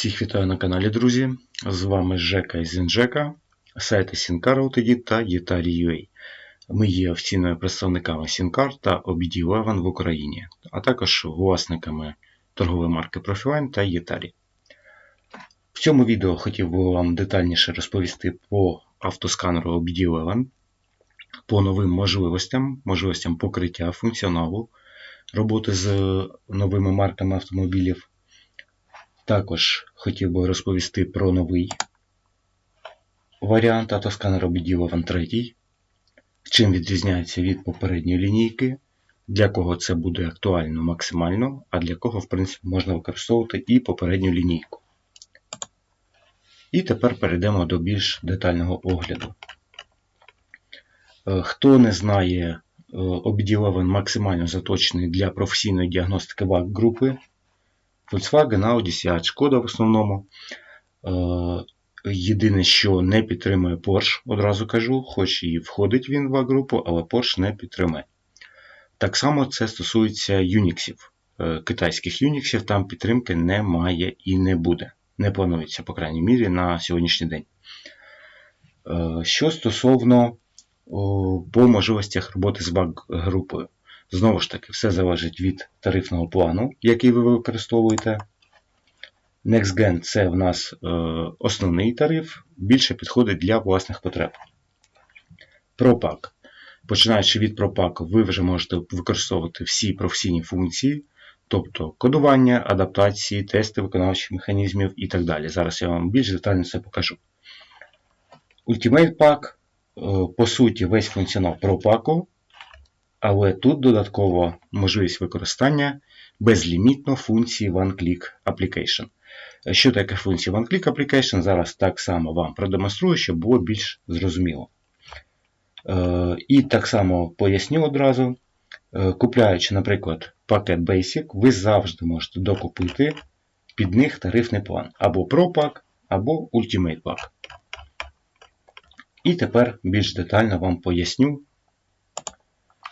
Всіх вітаю на каналі, друзі. З вами Жека із Інжека, сайти Sincar.ua та Yetari.ua. Ми є офіційними представниками Sincar та OBD11 в Україні, а також власниками торгової марки Profiline та Yetari. В цьому відео хотів би вам детальніше розповісти по автосканеру OBD11, по новим можливостям, можливостям покриття функціоналу, роботи з новими марками автомобілів. Також хотів би розповісти про новий варіант автосканера BD11 3, чим відрізняється від попередньої лінійки, для кого це буде актуально максимально, а для кого, в принципі, можна використовувати і попередню лінійку. І тепер перейдемо до більш детального огляду. Е, Хто не знає, OBD11 максимально заточений для професійної діагностики вак групи. Volkswagen, Audi, Seat, Шкода в основному. Е, Єдине, що не підтримує Porsche, одразу кажу, хоч і входить він в А-групу, але Porsche не підтримує. Так само це стосується Unix. Е, Китайських Unix, там підтримки немає і не буде. Не планується, по крайній мірі, на сьогоднішній день. Е, Що стосовно по можливостях роботи з баг-групою. Знову ж таки, все залежить від тарифного плану, який ви використовуєте. NextGen це в нас е, основний тариф, більше підходить для власних потреб. ProPack. Починаючи від ProPack, ви вже можете використовувати всі професійні функції, тобто кодування, адаптації, тести виконавчих механізмів і так далі. Зараз я вам більш детально це покажу. Ultimate Pack, е, по суті, весь функціонал ProPack, але тут додатково можливість використання безлімітно функції OneClick Application. Що таке функція OneClick Application? Зараз так само вам продемонструю, щоб було більш зрозуміло. Е, І так само поясню одразу. Е, Купляючи, наприклад, пакет Basic, ви завжди можете докупити під них тарифний план. Або ProPack, або Ultimate Pack. І тепер більш детально вам поясню,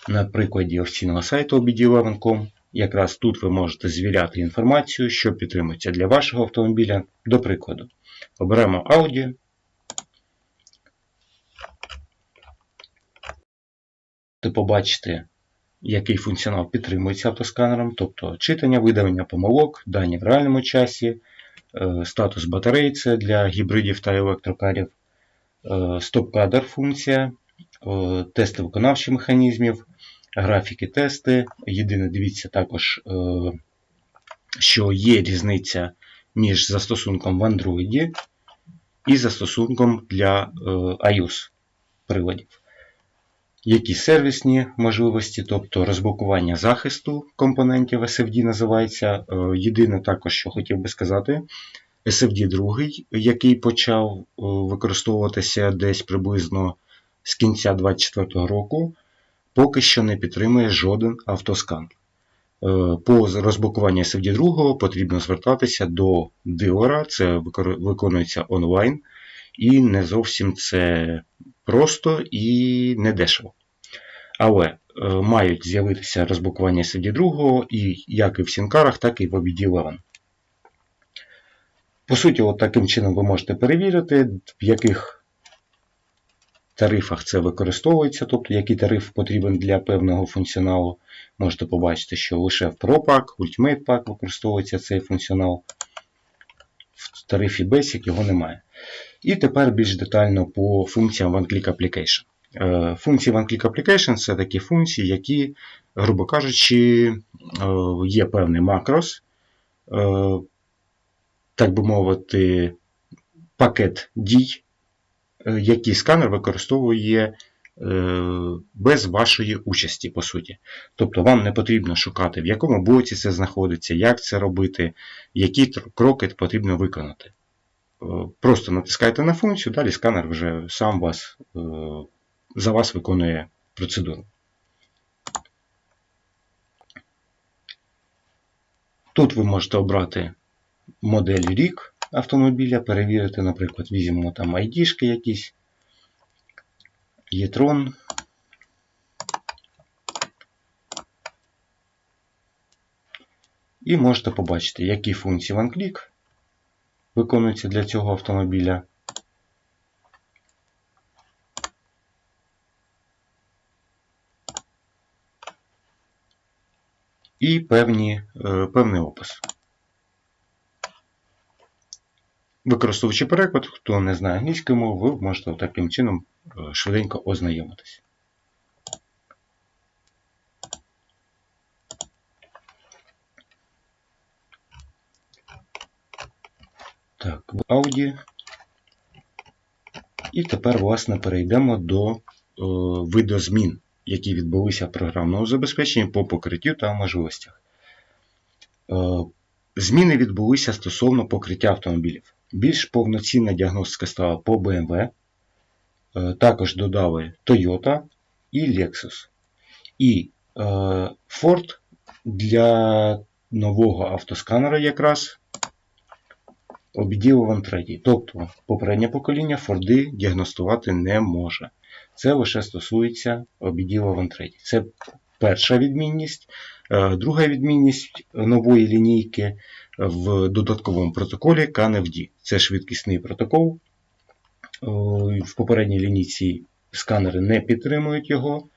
на прикладі офіційного сайту obd11.com. Якраз тут ви можете звіряти інформацію, що підтримується для вашого автомобіля. До прикладу, оберемо Audi. Ви побачите, який функціонал підтримується автосканером, тобто читання, видавання помилок, дані в реальному часі, статус батареї це для гібридів та електрокарів, стоп-кадр функція, тести виконавчих механізмів, графіки тести. Єдине, дивіться також, що є різниця між застосунком в Android і застосунком для iOS приладів. Які сервісні можливості, тобто розблокування захисту компонентів SFD називається. Єдине також, що хотів би сказати, SFD 2, який почав використовуватися десь приблизно з кінця 2024 року, поки що не підтримує жоден автоскан. По розблокуванню SFD 2 потрібно звертатися до дилера, це виконується онлайн, і не зовсім це просто і не дешево. Але мають з'явитися розблокування SFD 2 і як і в Сінкарах, так і в OBD11. По суті, от таким чином ви можете перевірити, в яких тарифах це використовується, тобто який тариф потрібен для певного функціоналу. Можете побачити, що лише в ProPack, Ultimate Pack використовується цей функціонал. В тарифі Basic його немає. І тепер більш детально по функціям OneClick Application. Функції OneClick Application це такі функції, які, грубо кажучи, є певний макрос, так би мовити, пакет дій, який сканер використовує без вашої участі, по суті. Тобто вам не потрібно шукати, в якому блоці це знаходиться, як це робити, які кроки потрібно виконати. Просто натискайте на функцію, далі сканер вже сам вас, за вас виконує процедуру. Тут ви можете обрати модель рік автомобіля, перевірити, наприклад, візьмемо там ID-шки якісь, Єтрон. І можете побачити, які функції OneClick виконуються для цього автомобіля. І певні, е, певний опис. Використовуючи переклад, хто не знає англійської мови, ви можете таким чином е, швиденько ознайомитись. Так, Audi. І тепер, власне, перейдемо до е, видозмін, які відбулися в програмному забезпеченні по покриттю та можливостях. Е, зміни відбулися стосовно покриття автомобілів. Більш повноцінна діагностика стала по BMW. Е, також додали Toyota і Lexus. І е, Ford для нового автосканера якраз обіділуван третій. Тобто попереднє покоління Форди діагностувати не може. Це лише стосується обіділуван третій. Це перша відмінність. Е, Друга відмінність нової лінійки в додатковому протоколі KNFD. Це швидкісний протокол. Е, В попередній лінійці сканери не підтримують його.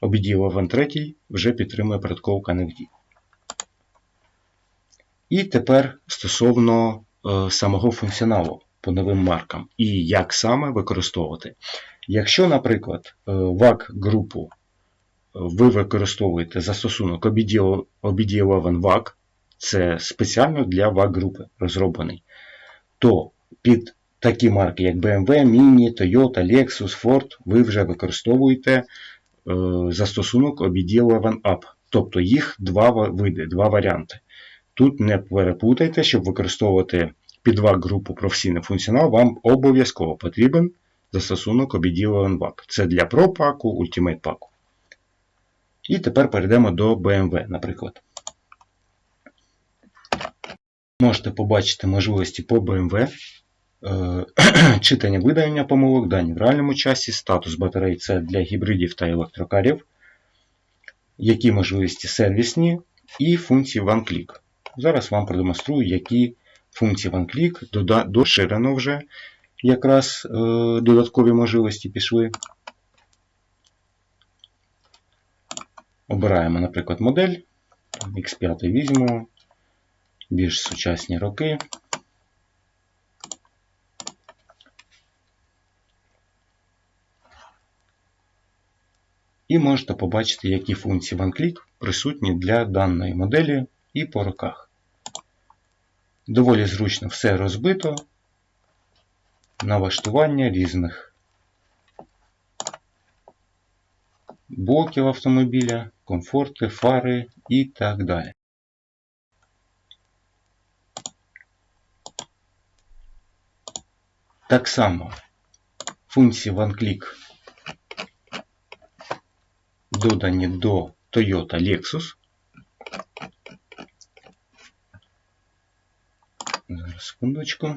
Обіділуван третій вже підтримує протокол KNFD. І тепер стосовно е, самого функціоналу по новим маркам і як саме використовувати. Якщо, наприклад, е, VAC-групу ви використовуєте застосунок OBD11 VAC, це спеціально для VAC-групи розроблений, то під такі марки, як BMW, Mini, Toyota, Lexus, Ford, ви вже використовуєте е, застосунок OBD11 Тобто їх два види, два варіанти. Тут не перепутайте, щоб використовувати під VAC-групу професійний функціонал, вам обов'язково потрібен застосунок OBD11 Це для Pro паку, Ultimate паку. І тепер перейдемо до BMW, наприклад. Можете побачити можливості по BMW, е, читання видалення помилок, дані в реальному часі, статус батарей це для гібридів та електрокарів, які можливості сервісні і функції OneClick. Зараз вам продемонструю, які функції OneClick доширено вже якраз е, додаткові можливості пішли. Обираємо, наприклад, модель. X5 візьмемо, більш сучасні роки. І можете побачити, які функції OneClick присутні для даної моделі і по роках. Доволі зручно все розбито, налаштування різних блоків автомобіля, комфорти, фари і так далі. Так само функції OneClick додані до Toyota Lexus. Зараз секундочку.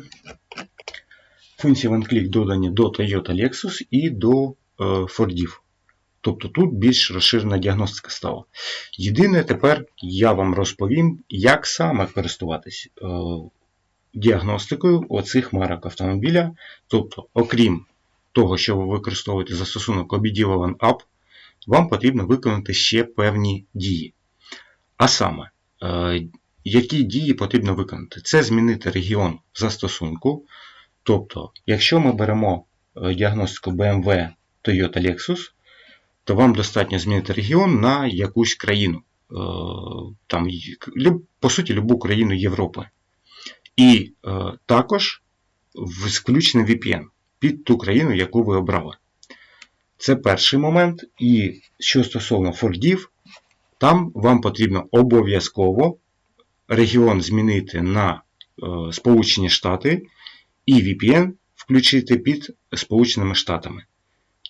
Функції OneClick додані до Toyota Lexus і до е, Fordів. Тобто тут більш розширена діагностика стала. Єдине, тепер я вам розповім, як саме користуватись е, діагностикою оцих марок автомобіля. Тобто, окрім того, що ви використовуєте застосунок OBD11 App, вам потрібно виконати ще певні дії. А саме, е, які дії потрібно виконати? Це змінити регіон застосунку. Тобто, якщо ми беремо е, діагностику BMW Toyota Lexus, то вам достатньо змінити регіон на якусь країну. Е, там, По суті, любу країну Європи. І е, також включений VPN під ту країну, яку ви обрали. Це перший момент. І що стосовно Фордів, там вам потрібно обов'язково регіон змінити на е, Сполучені Штати і VPN включити під Сполученими Штатами.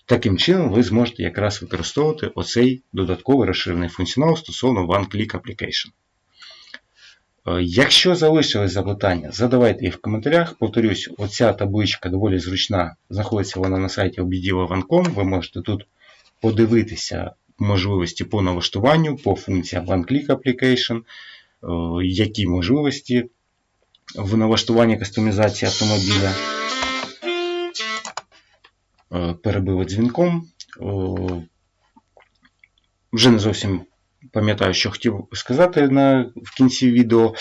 Таким чином, ви зможете якраз використовувати оцей додатковий розширений функціонал стосовно One-Click Application. Е, якщо залишились запитання, задавайте їх в коментарях. Повторюсь, оця табличка доволі зручна, знаходиться вона на сайті obidila.com. Ви можете тут подивитися можливості по налаштуванню, по функціям One-Click Application, е, які можливості в налаштуванні кастомізації автомобіля. Е, Перебив дзвінком. Е, Вже не зовсім пам'ятаю, що хотів сказати на, в кінці відео.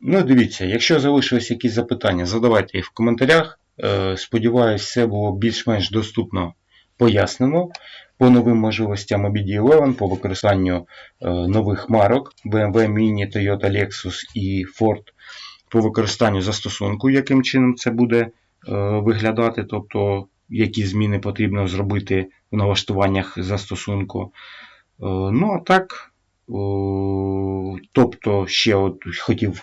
Ну, дивіться, якщо залишились якісь запитання, задавайте їх в коментарях. Е, Сподіваюсь, все було більш-менш доступно пояснено по новим можливостям OBD11, по використанню нових марок BMW, Mini, Toyota, Lexus і Ford, по використанню застосунку, яким чином це буде виглядати, тобто які зміни потрібно зробити в налаштуваннях застосунку. Е, Ну, а так, тобто, ще от хотів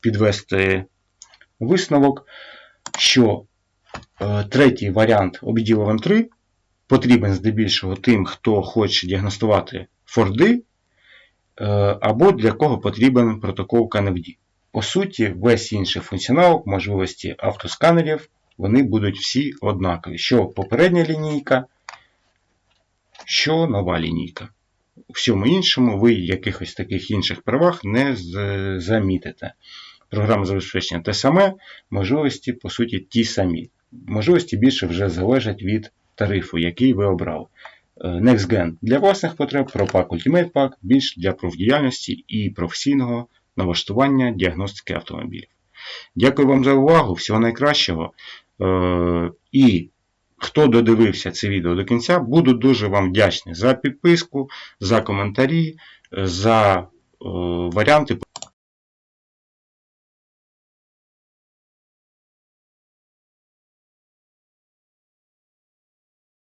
підвести висновок, що е, третій варіант OBD11 3 потрібен здебільшого тим, хто хоче діагностувати Форди, е, або для кого потрібен протокол KNFD. По суті, весь інший функціонал, можливості автосканерів, вони будуть всі однакові. Що попередня лінійка, що нова лінійка. У всьому іншому ви якихось таких інших правах не замітите. Програма забезпечення те саме, можливості, по суті, ті самі. Можливості більше вже залежать від тарифу, який ви обрали. Е, NextGen для власних потреб, ProPack Ultimate Pack більш для профдіяльності і професійного налаштування діагностики автомобілів. Дякую вам за увагу, всього найкращого. Е, І хто додивився це відео до кінця, буду дуже вам вдячний за підписку, за коментарі, за е, варіанти